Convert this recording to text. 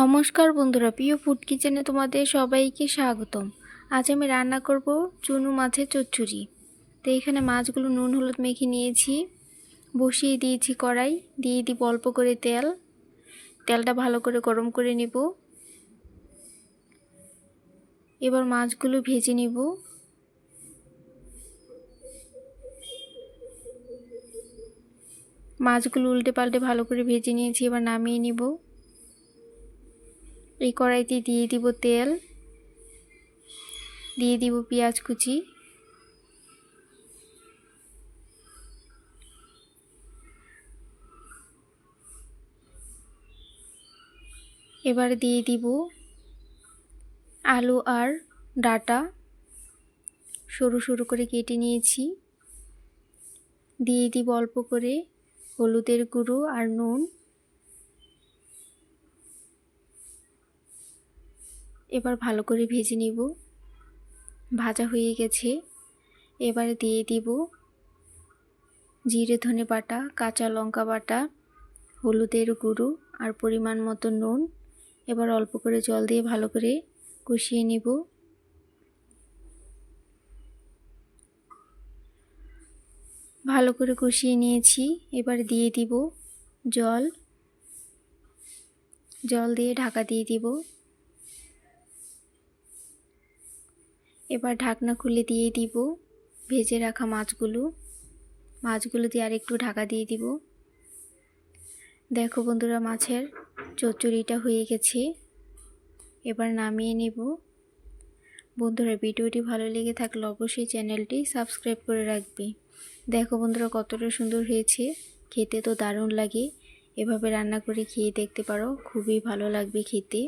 নমস্কার বন্ধুরা, প্রিয় ফুড কিচেনে তোমাদের সবাইকে স্বাগতম। আজ আমি রান্না করব চুনু মাছের চচ্চড়ি। তো এখানে মাছগুলো নুন, হলুদ মেখে নিয়েছি। বসিয়ে দিয়েছি কড়াই, দিয়ে দিব অল্প করে তেল। তেলটা ভালো করে গরম করে নিব। এবার মাছগুলো ভেজে নিব। মাছগুলো উল্টে পাল্টে ভালো করে ভেজে নিয়েছি, এবার নামিয়ে নিব। এই কড়াইতে দিয়ে দিব তেল, দিয়ে দিব পেঁয়াজ কুচি, এবার দিয়ে দিব আলু আর ডাটা। সরু সরু করে কেটে নিয়েছি। দিয়ে দিব অল্প করে হলুদের গুঁড়ো আর নুন। এবার ভালো করে ভেজে নিব। ভাজা হয়ে গেছে। এবার দিয়ে দিব জিরে ধনে বাটা কাঁচা লঙ্কা বাটা, হলুদের গুঁড়ো আর পরিমাণ মতো নুন। এবার অল্প করে জল দিয়ে ভালো করে কষিয়ে নিব। ভালো করে কষিয়ে নিয়েছি। এবার দিয়ে দিব জল। জল দিয়ে ঢাকা দিয়ে দিব। এবার ঢাকনা খুলে দিয়ে দিব, ভেজে রাখা মাছগুলো। মাছগুলো দিয়ে আর একটু ঢাকা দিয়ে দিব। দেখো বন্ধুরা, মাছের চচ্চড়িটা হয়ে গেছে। এবার নামিয়ে নেব। বন্ধুরা, ভিডিওটি ভালো লেগে থাকলে অবশ্যই চ্যানেলটি সাবস্ক্রাইব করে রাখবে। দেখো বন্ধুরা, কতটা সুন্দর হয়েছে। খেতে তো দারুণ লাগে। এভাবে রান্না করে খেয়ে দেখতে পারো, খুবই ভালো লাগবে খেতে।